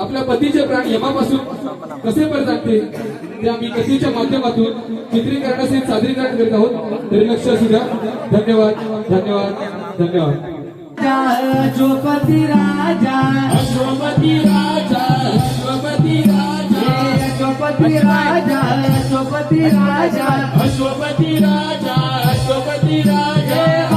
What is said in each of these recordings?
आपल्या पतीचे प्राण यमापासून कसे पर जागते ते आम्ही कथेच्या माध्यमातून चित्रीकरणाचे सादरीकरण करीत आहोत. तरी लक्ष असू द्या. धन्यवाद धन्यवाद धन्यवाद. अश्वपती राजा अश्वपती राजा अश्वपती राजा राजा राजा राजा.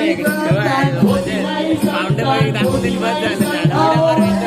पावंडे पावंडे दाखवून दिली बस झालं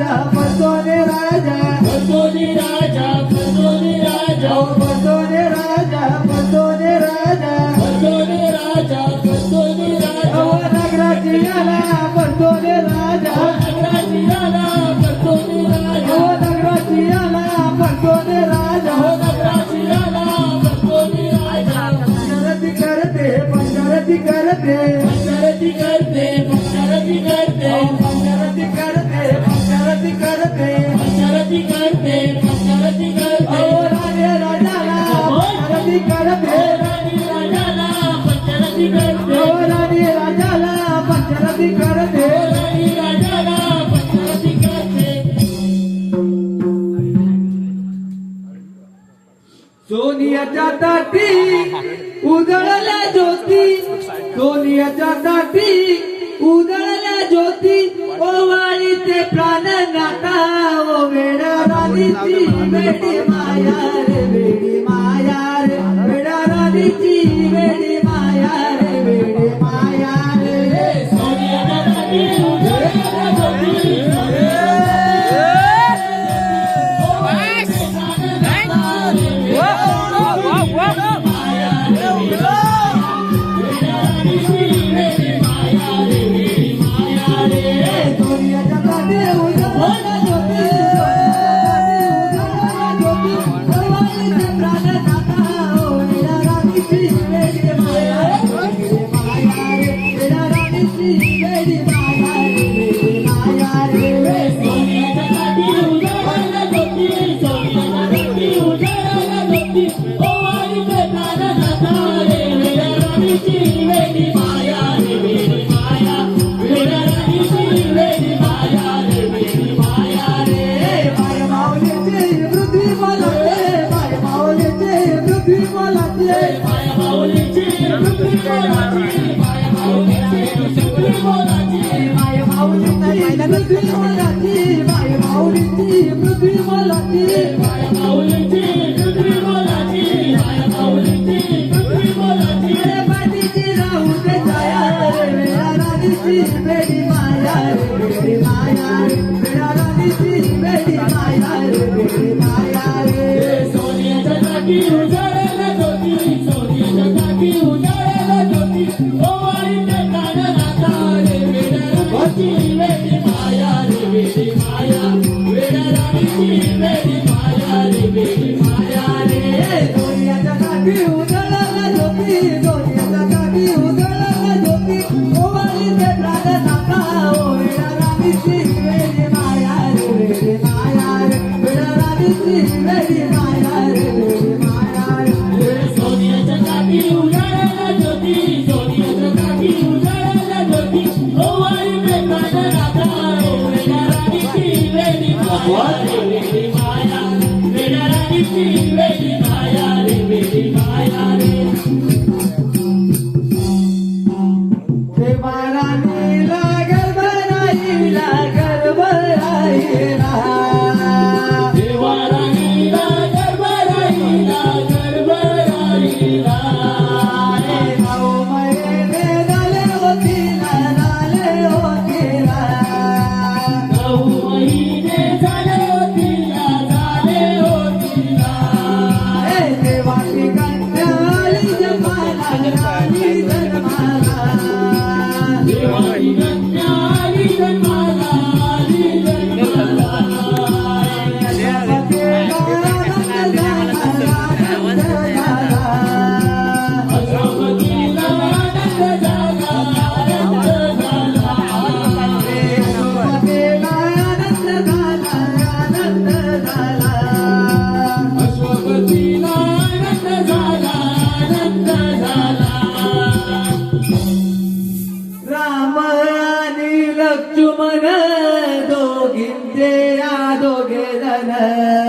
राजा करते शरती करते शरती करते. राजे राजाला शरती हो, करते. हो, राणी राजाला पंचरती करते. राणी राजाला हो, सोनियाच्या ताटी उजळल्या ज्योती. सोनियाच्या ताटी उजळल्या ज्योती. ते प्राण नाका ओ वेडा राणीची वेडी माया रे वेडी माया रे. वेडा राणीची वेडी Maya, Maya, માયા રે માયા રે દોયા જગા ઉદલા Lockie لنا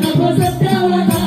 Tá você pra lá,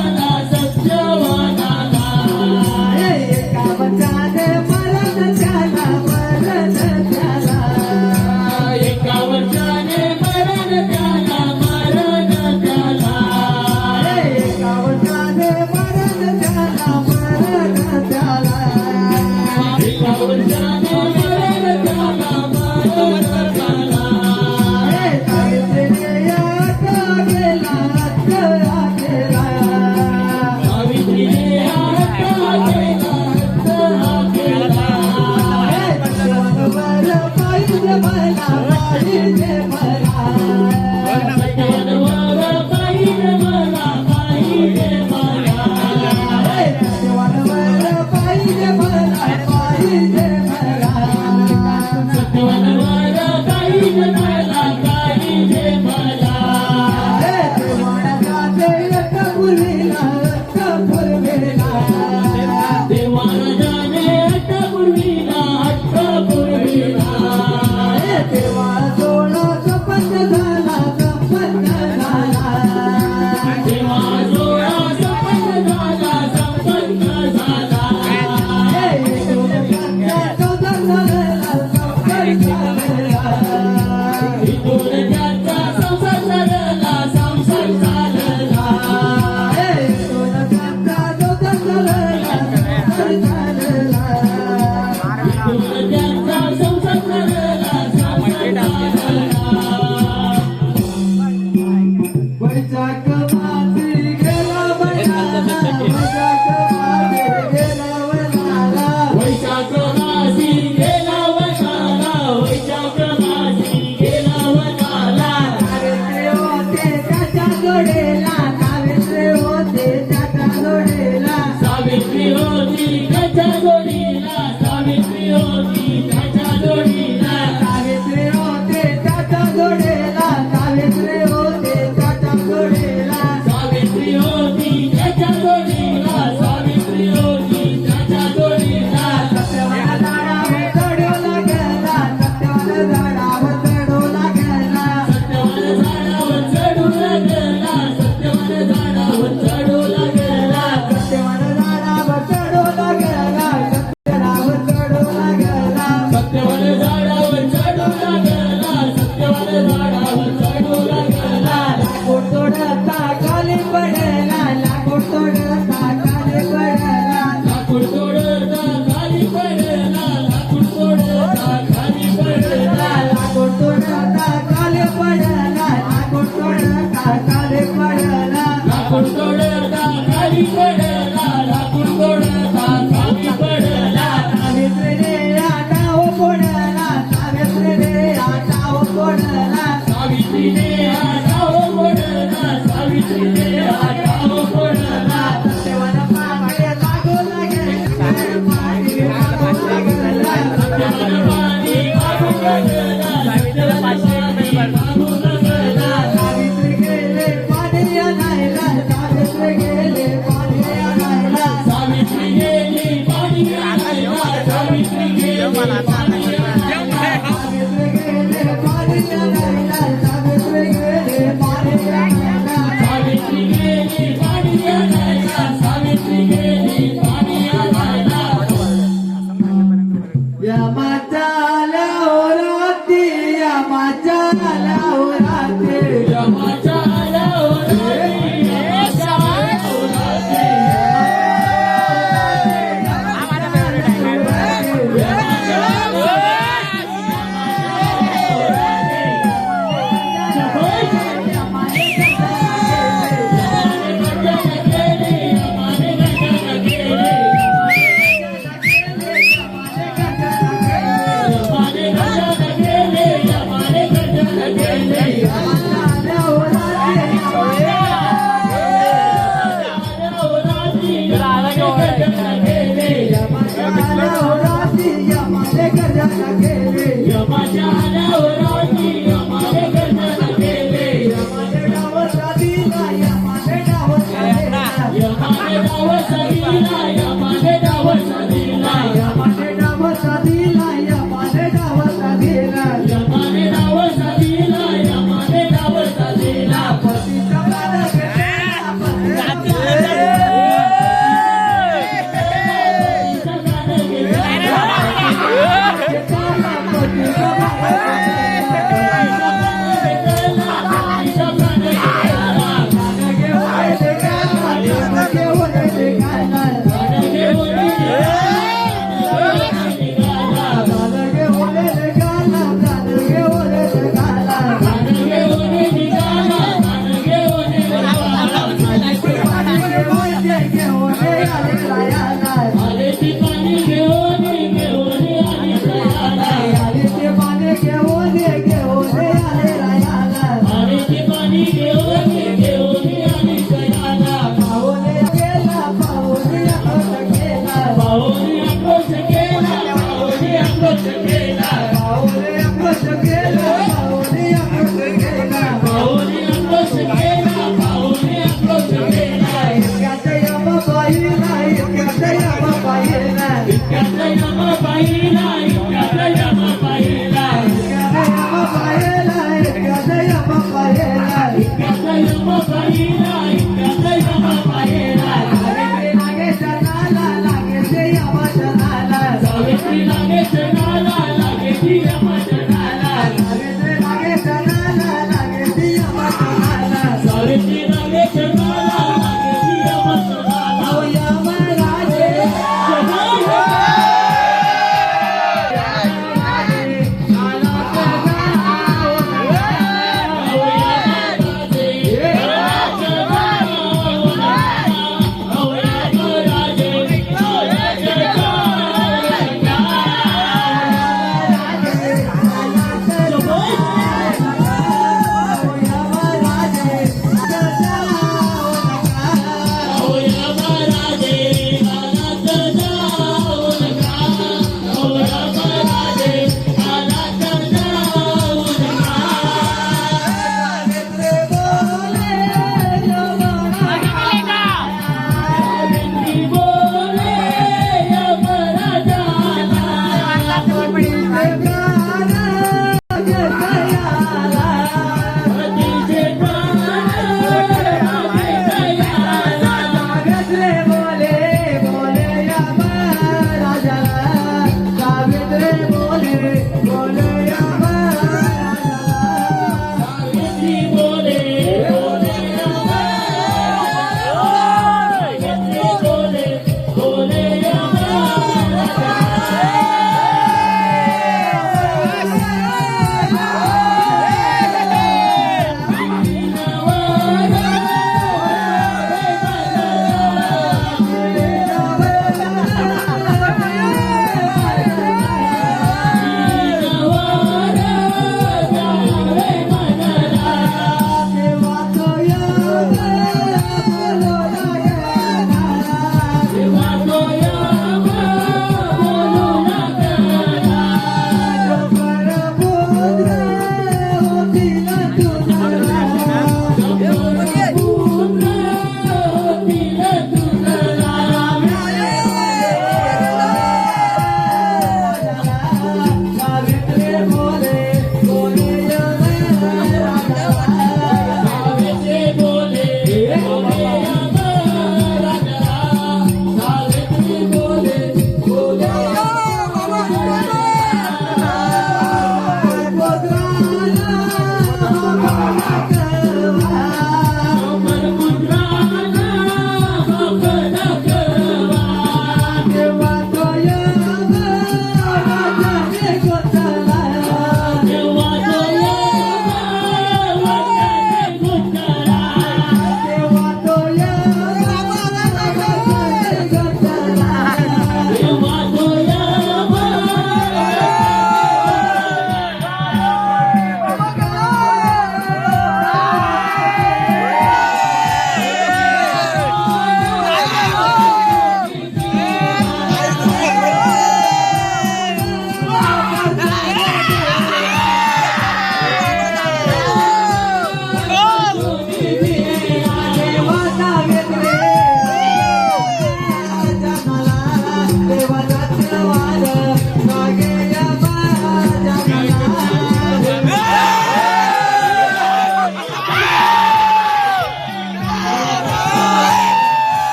Apostó